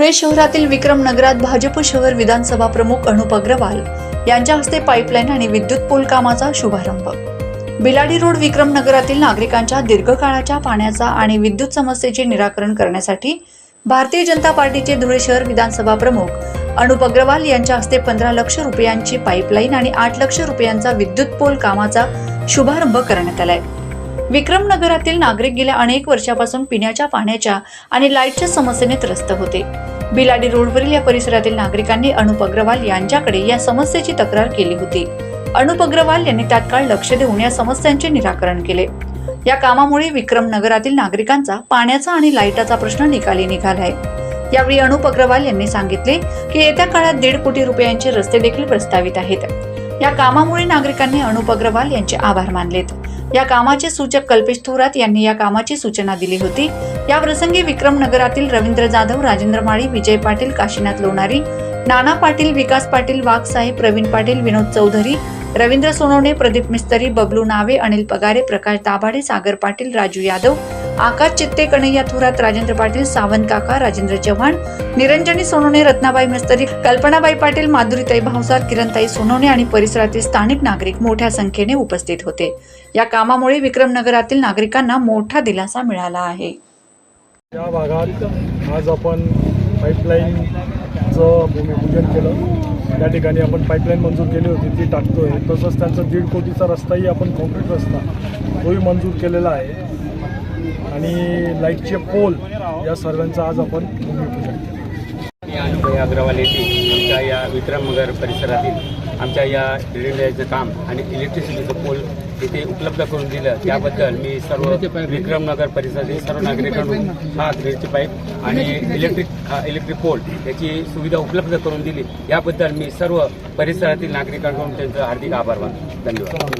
धुळे शहरातील विक्रम नगरात भाजप शहर विधानसभा प्रमुख अनुप अग्रवाल यांच्या हस्ते पाईपलाईन आणि विद्युत पोल कामाचा शुभारंभ. बिलाडी रोड विक्रम नगरातील नागरिकांच्या दीर्घकाळाच्या पाण्याचा आणि विद्युत समस्येचे निराकरण करण्यासाठी भारतीय जनता पार्टीचे धुळे शहर विधानसभा प्रमुख अनुप अग्रवाल यांच्या हस्ते पंधरा लक्ष रुपयांची पाईपलाईन आणि आठ लक्ष रुपयांचा विद्युत पोल कामाचा शुभारंभ करण्यात आलाय. विक्रम नगरातील नागरिक गेल्या अनेक वर्षापासून पिण्याच्या पाण्याच्या आणि लाईटच्या समस्येने त्रस्त होते. बिलाडी रोडवरील या परिसरातील नागरिकांनी अनुप अग्रवाल यांच्याकडे या समस्येची तक्रार केली होती. अनुप अग्रवाल यांनी तात्काळ लक्ष देऊन या समस्यांचे निराकरण केले. या कामामुळे विक्रम नगरातील नागरिकांचा पाण्याचा आणि लाईटाचा प्रश्न निकाली निघालाय. यावेळी अनुप अग्रवाल यांनी सांगितले की येत्या काळात दीड कोटी रुपयांचे रस्ते देखील प्रस्तावित आहेत. या कामामुळे नागरिकांनी अनुप अग्रवाल यांचे आभार मानलेत. या कामाचे सूचक कल्पेश थोरात यांनी या कामाची सूचना दिली होती. या प्रसंगी विक्रम नगरातील रवींद्र जाधव राजेंद्र माळी विजय पाटील काशीनाथ लोणारी नाना पाटील विकास पाटील वाघसाहेब प्रवीण पाटील विनोद चौधरी रवींद्र सोनवणे प्रदीप मिस्तरी बबलू नावे अनिल पगारे प्रकाश दाभाडे सागर पाटील राजू यादव आकाश चित्ते कन्हैया थोरात राजेंद्र पाटील सावंत काका राजेंद्र चव्हाण निरंजनी सोनवणे रत्नाबाई मिस्तरी कल्पनाबाई पाटील माधुरीताई भावसार किरणताई सोनवणे आणि परिसरातील स्थानिक नागरिक मोठ्या संख्येने उपस्थित होते. या कामामुळे विक्रम नगरातील नागरिकांना मोठा दिलासा मिळाला आहे. या भागात आज आपण पाईपलाईनचं भूमिपूजन केलं. त्या ठिकाणी आपण पाईपलाईन मंजूर केली होती ती टाकतोय. तसंच त्यांचा दीड कोटीचा रस्ताही आपण कॉन्क्रीट रस्ता तोही मंजूर केलेला आहे. आणि लाईटचे पोल या सर्वांचं आज आपण भूमिपूजन केलं अनुभय अग्रवाल येथे आमच्या या विक्रमनगर परिसरातील आमच्या या रेल्वेचं काम आणि इलेक्ट्रिसिटीचं पोल इथे उपलब्ध करून दिलं. त्याबद्दल मी सर्व विक्रमनगर परिसरातील सर्व नागरिकांकडून हा ग्रेडचे पाईप आणि इलेक्ट्रिक हा इलेक्ट्रिक पोल याची सुविधा उपलब्ध करून दिली. याबद्दल मी सर्व परिसरातील नागरिकांकडून त्यांचं हार्दिक आभार मानतो. धन्यवाद.